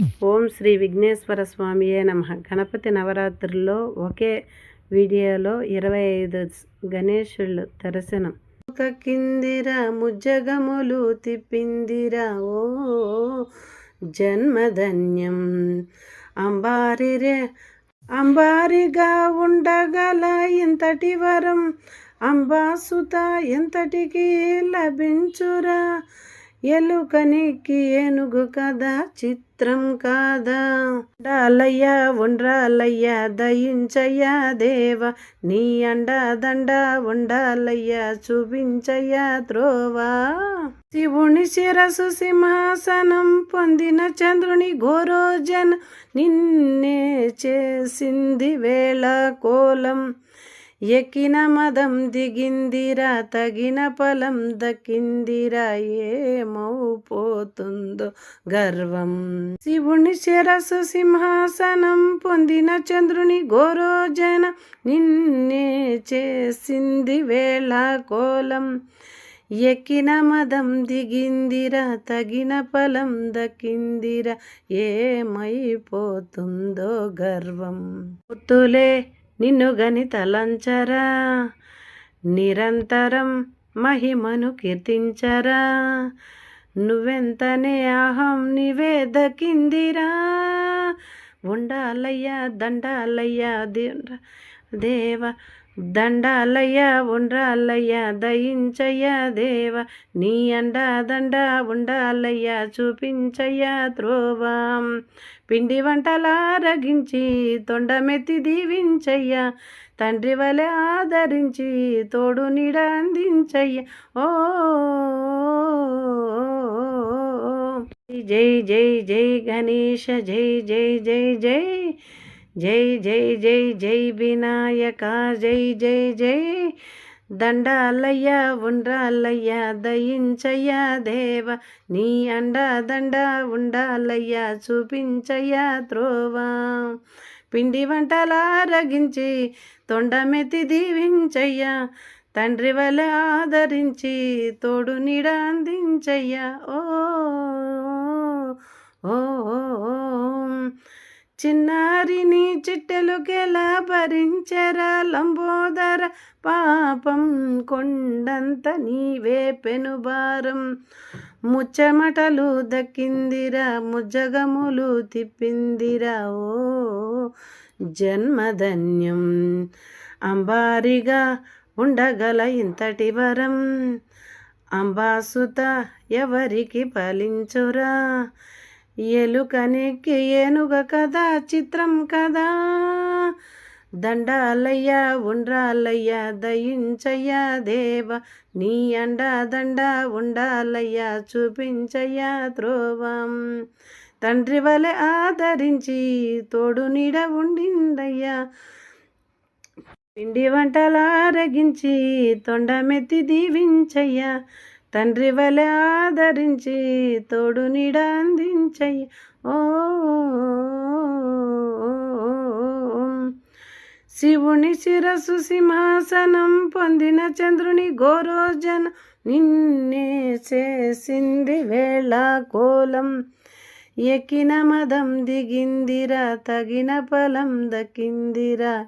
ఓం శ్రీ విఘ్నేశ్వర స్వామియే నమ. గణపతి నవరాత్రుల్లో ఒకే వీడియోలో ఇరవై ఐదు గణేశుళ్ళు దర్శనం. కిందిరా ముజ్జగములు తిప్పిందిరా ఓ జన్మధన్యం. అంబారిరే అంబారిగా ఉండగల ఇంతటి వరం అంబాసుత ఎంతటికి లభించురా? ఎలుకనికి ఏనుగు కదా చిత్రం కాదా? డాలయ్య ఉండ్రాలయ్య దయించయ్యా దేవ నీ అండ దండ ఉండాలయ్యా చూపించయ్యా త్రోవా? శివుని శిరసు సింహాసనం పొందిన చంద్రుని ఘోరోజన్ నిన్నే చేసింది వేళ కోలం. ఎక్కిన మదం దిగిందిరా తగిన ఫలం దక్కిందిరా ఏమవుపోతుందో గర్వం. శివుని శిరసు సింహాసనం పొందిన చంద్రుని గోరోజన నిన్నే చేసింది వేళ కోలం. ఎక్కిన మదం దిగిందిరా తగిన ఫలం దక్కిందిరా ఏమైపోతుందో గర్వం. పుత్తులే నిన్ను గణితలంచరా నిరంతరం మహిమను కీర్తించరా. నువ్వెంతనే అహం నివేదకిందిరా ఉండాలయ్యా దండాలయ్యా దేవ దండాలయ్యా ఉండాలయ్యా దయించయ్యా దేవ. నీ అండా దండ ఉండాలయ్యా చూపించయ్యా త్రోవాం. పిండి వంటలా రగించి తొండమెత్తి దీవించయ్యా. తండ్రి వలె ఆదరించి తోడు నీడ అందించయ్యా. ఓ జై జై జై గణేష జై జై జై జై జై జై జై జై వినాయక జై జై జై దండాలయ్య ఉండాలయ్య దయించయ్య దేవ నీ అండ దండ ఉండాలయ్య చూపించయ్య త్రోవా. పిండి వంటలారగించి తొండమెతి దీవించయ్య దీవించయ్యా తండ్రి వల్ల ఆదరించి తోడు నీడ అందించయ్యా. ఓ ఓ చిన్నారిని చిట్టెలుకెలా భరించరా లంబోదర పాపం కొండంత నీవే పెనుబారం ముచ్చమటలు దక్కిందిరా ముజ్జగములు తిప్పిందిరా ఓ జన్మధన్యం. అంబారిగా ఉండగల ఇంతటి వరం అంబాసుత ఎవరికి ఫలించురా? ఎలుకనికి ఏనుగ కదా చిత్రం కదా. దండాలయ్య ఉండ్రాలయ్యా దయించయ్యా దేవ. నీ అండ దండ ఉండాలయ్యా చూపించయ్యా త్రోవం తండ్రి వలె ఆదరించి తోడు నీడ ఉండిందయ్యా. పిండి వంటలారగించి తొండమెత్తి దీవించయ్యా. తండ్రి వలె ఆదరించి తోడు నిడందించయ్య. ఓ శివుని శిరసు సింహాసనం పొందిన చంద్రుని గోరోజన నిన్నే చేసింది వేళ కోలం ఎక్కిన మదం దిగిందిరా తగిన ఫలం దక్కిందిరా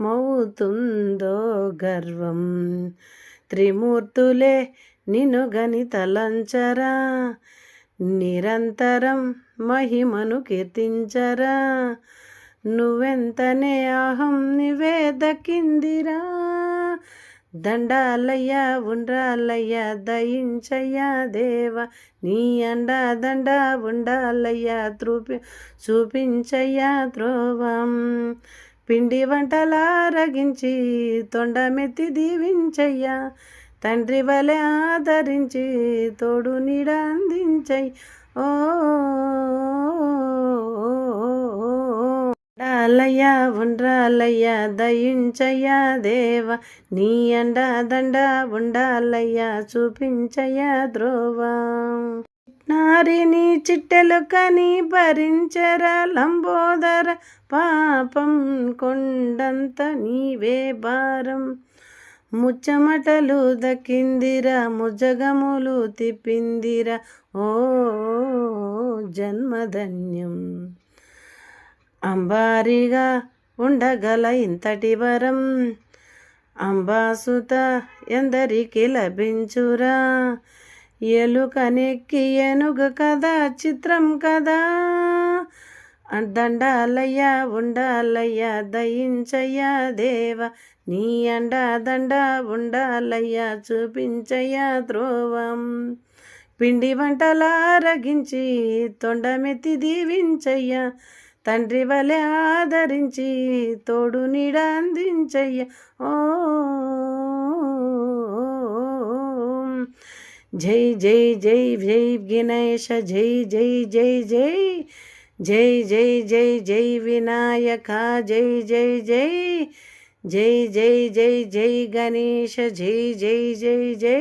మౌతుందో గర్వం. త్రిమూర్తులే నిన్ను గని తలంచరా నిరంతరం మహిమను కీర్తించరా. నువ్వెంతనే అహం నివేదకిందిరా దండాలయ్యా ఉండ్రాలయ్యా దయించయ్యా దేవ. నీ అండ దండ ఉండాలయ్యా తృపి చూపించయ్యా త్రోవం పిండి వంటలారగించి తొండమెత్తి దీవించయ్యా తండ్రి వలె ఆదరించి తోడు నిడందించై ఓండాలయ్యా ఓ దయించయ్యా దేవ నీ అండ దండ ఉండాలయ్యా చూపించయ్యా ద్రోవా నారిని చిట్టెలు కని భరించర లంబోదర పాపం కొండంత నీవే భారం ముచ్చమటలు దక్కిందిరా ముజగములు తిప్పిందిరా. ఓ జన్మధన్యం. అంబారిగా ఉండగల ఇంతటి వరం అంబాసుత ఎందరికి లభించురా. ఎలుకనెక్కి ఏనుగు కదా చిత్రం కదా. దండాలయ్య ఉండాలయ్యా దయించయ్య దేవ. నీ అండ దండ ఉండాలయ్య చూపించయ్య ధ్రువం. పిండి వంటలారగించి తొండమెత్తి దీవించయ్య. తండ్రి వలె ఆదరించి తోడు నీడ అందించయ్య. ఓ జై జై జై జై గణేష జై జై జై జై. జై జై జై జై వినాయక జై జై జై జై జై జై జై గణేష జై జై జై జై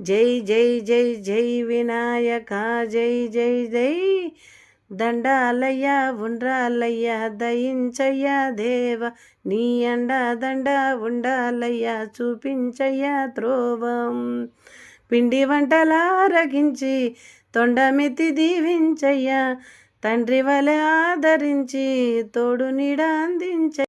జై జై జై జై వినాయక జై జై జై దండాలయ్య ఉండ్రాలయ్య దయించయ్య దేవ నీ అండ దండ ఉండాలయ్య చూపించయ్య త్రోవం పిండి వంటలారగించి తొండమెత్తి దీవించయ్య తండ్రి వలె ఆదరించి తోడు నీడ అందించ